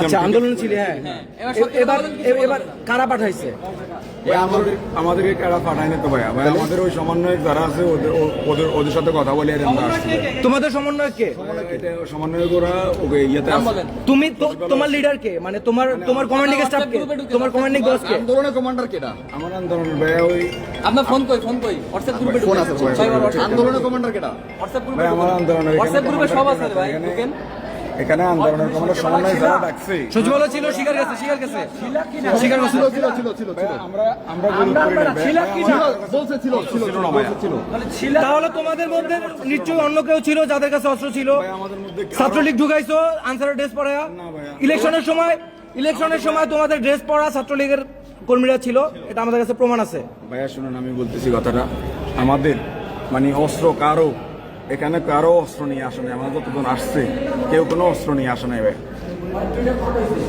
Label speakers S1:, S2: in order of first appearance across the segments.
S1: আচ্ছা আন্দোলন ছিল হ্যাঁ
S2: এবার
S1: এবার এবার কারা পাঠাইছে?
S3: আমাদেরকে কেডা পাঠায়নি তো ভাই? আমাদের ওই সমন্বয়ক যারা আছে ওদের ওদের সাথে কথা বলে আমরা
S1: তোমাদের সমন্বয় কে?
S3: সমন্বয়ক ওরা ওকে ইয়েতে
S1: তুমি তোমার লিডার কে? মানে তোমার তোমার কমান্ডিং স্টাফ কে? তোমার কমান্ডিং বস কে?
S4: আন্দোলনের কমান্ডার কেডা
S3: আমার আন্দোলনের ভাই ওই
S2: আপনার ফোন কই ফোন কই? হোয়াটসঅ্যাপ গ্রুপে
S4: ফোন আছে আন্দোলনের কমান্ডার কেডা
S2: হোয়াটসঅ্যাপ গ্রুপে
S3: আমার আন্দোলনের এখানে
S2: হোয়াটসঅ্যাপ গ্রুপে সব আছে ভাই
S3: এখানে- আন্দোলনের কোনো সমন্বয় যারা ডাকছে।
S1: সচিবালয় ছিল স্বীকার গেছে স্বীকার গেছে। গেছে
S4: ছিল ছিল ছিল ছিল
S3: আমরা আমরা করি নাই
S1: ছিল কি না?
S4: বলছে ছিল ছিল
S3: ছিল না
S4: ছিল।
S1: তাহলে তোমাদের মধ্যে নিশ্চয়ই অন্য কেউ ছিল যাদের কাছে অস্ত্র ছিল?
S3: ভাই, আমাদের মধ্যে কি-
S1: ছাত্রলীগ ঢুকাইছো আনসারের ড্রেস পরা
S3: না ভাইয়া।
S1: ইলেকশনের সময় ইলেকশনের সময় তোমাদের ড্রেস পরা ছাত্রলীগের কর্মীরা ছিল। এটা আমাদের কাছে প্রমাণ আছে।
S3: ভাইয়া শুনুন আমি বলতেছি কথাটা। আমাদের মানে অস্ত্র কারও এখানে কারও অস্ত্র নিয়ে আসে নাই আমরা যতজন আসছে, কেউ কোনো অস্ত্র নিয়ে আসে নাই ভাই।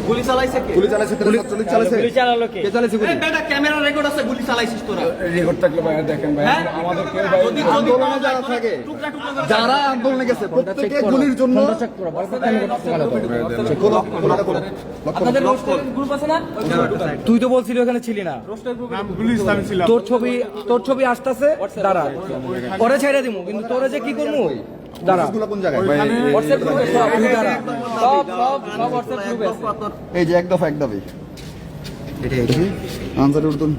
S2: গুলি চালাইছে কে?
S4: গুলি চালাইছে তারা ছাত্রলীগ চালাইছে।
S1: চালালো
S4: কে? চালাইছে গুলি?
S2: বেটা ক্যামেরা রেকর্ড আছে গুলি চালাইছিস তোরা।
S3: রেকর্ড থাকলে ভাইয়া দেখেন ভাই? আমাদের কেউ ভাই
S4: আন্দোলনে যারা থাকে যারা আন্দোলনে গেছে প্রত্যেকে গুলির জন্য খোলো, খোলো, খোলো।
S2: আপনাদের গ্রুপ আছে না?
S1: তুই তো বলছিলি ওখানে ছিলি না। তোর ছবি তোর ছবি আসতেছে দাঁড়া। পরে ছেড়ে দিমু কিন্তু তোরে যে কি করব
S4: এই যে এক দফা এক দাবি আনসার উর্দুন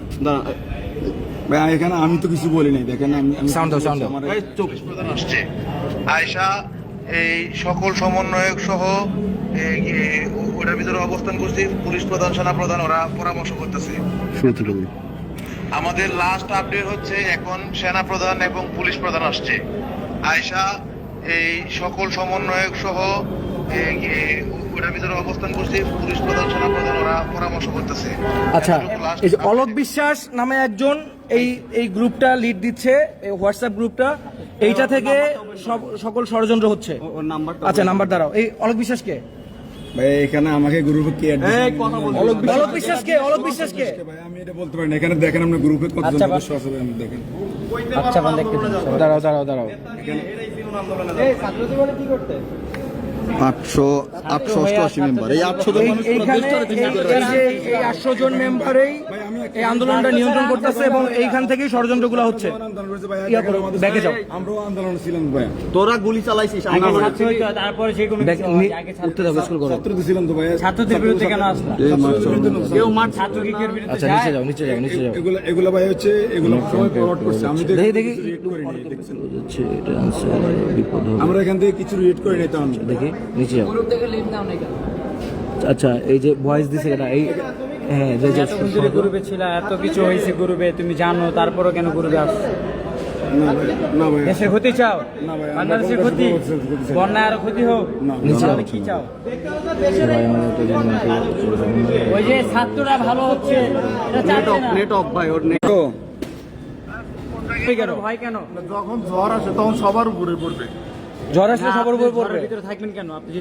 S3: এখানে আমি তো কিছু বলি নাই দেখেন আমি আমি-
S1: দাও, sound দাও।
S3: আমার
S5: প্রধান আসছে আয়সা এই সকল সমন্বয়ক সহ ওটার ভিতরে অবস্থান করছি পুলিশ প্রধান সেনা প্রধান ওরা পরামর্শ করতেছে। আমাদের লাস্ট আপডেট হচ্ছে এখন সেনা প্রধান এবং পুলিশ প্রধান আসছে। আয়সা এই সকল সমন্বয়ক সহ ওটার ভিতরে অবস্থান করছে পুলিশ প্রধান সেনা ওরা পরামর্শ করতেছে।
S1: আচ্ছা
S5: এতটুকু
S1: এই যে অলোক বিশ্বাস নামে একজন এই এই গ্রুপটা লিড দিচ্ছে এই হোয়াটসঅ্যাপ গ্রুপটা এইটা থেকে সব- সকল ষড়যন্ত্র হচ্ছে। আচ্ছা নাম্বার দাঁড়াও। এই অলোক বিশ্বাস কে
S3: ভাই এখানে আমাকে গ্রুপে কি
S1: অলোক বিশ্বাস কে অলোক বিশ্বাস কে
S3: ভাই আমি এটা বলতে পারি না। এখানে দেখেন আপনি গ্রুপে কতজন সদস্য আছে ভাই, দেখেন।
S1: আচ্ছা দাঁড়াও দাঁড়াও দাঁড়াও
S4: আটশো আটশো অষ্টআশি মেম্বার এই আটশো জন
S1: এই আটশো জন মেম্বারেই এই আন্দোলনটা নিয়ন্ত্রণ করতেছে এবং এইখান থেকেই ষড়যন্ত্রগুলো হচ্ছে।
S3: আন্দোলন করেছে ভাই দেখেন
S1: করো,
S3: আমাদের
S1: ব্যাকে যাও।
S3: আমরাও আন্দোলন ছিলাম ভাই
S4: তোরা গুলি চালাইছিস
S1: ব্যাক- নি- উঠতে দাও স্কুল করো।
S3: ছাত্র ছিলাম তো ভাই
S6: ছাত্রদের বিরুদ্ধে কেন আসলা? কেউ মাঠ ছাত্রলীগের বিরুদ্ধে
S1: আচ্ছা নিচে যাও নিচে যাও নিচে যাও।
S3: এগুলো এগুলো ভাই হচ্ছে এগুলো সবাই ফরওয়ার্ড করছে। আমি
S1: দেখি দেখি।
S3: কিছু read করি নাই, দেখছেন?
S1: এটা answer, বিপদ
S3: আমরা এখান থেকে কিছু রিড করি নাই তো
S1: দেখি নিচে যাও।
S2: গ্রুপ থেকে লিভ নাও নাই
S1: আচ্ছা এই যে ভয়েস দিছে এটা এই হ্যাঁ যে যে
S6: গ্রুপে ছিল এত কিছু হয়েছে গ্রুপে তুমি জানো তারপরও কেন গ্রুপে আসছো দেশের ক্ষতি চাও? বাংলাদেশের ক্ষতি?
S3: আরও ক্ষতি
S6: হোক? কি চাও? ওই যে ছাত্ররা ভালো হচ্ছে এটা চাচ্ছে না।
S4: নেট অফ ভাই ওর
S6: ভয় কেন?
S4: যখন ঝড় আসে তখন সবার উপরে পড়বে।
S1: ঝড় আসলে সবার উপর পড়বে।
S6: ভিতরে থাকবেন কেন? আপনি যদি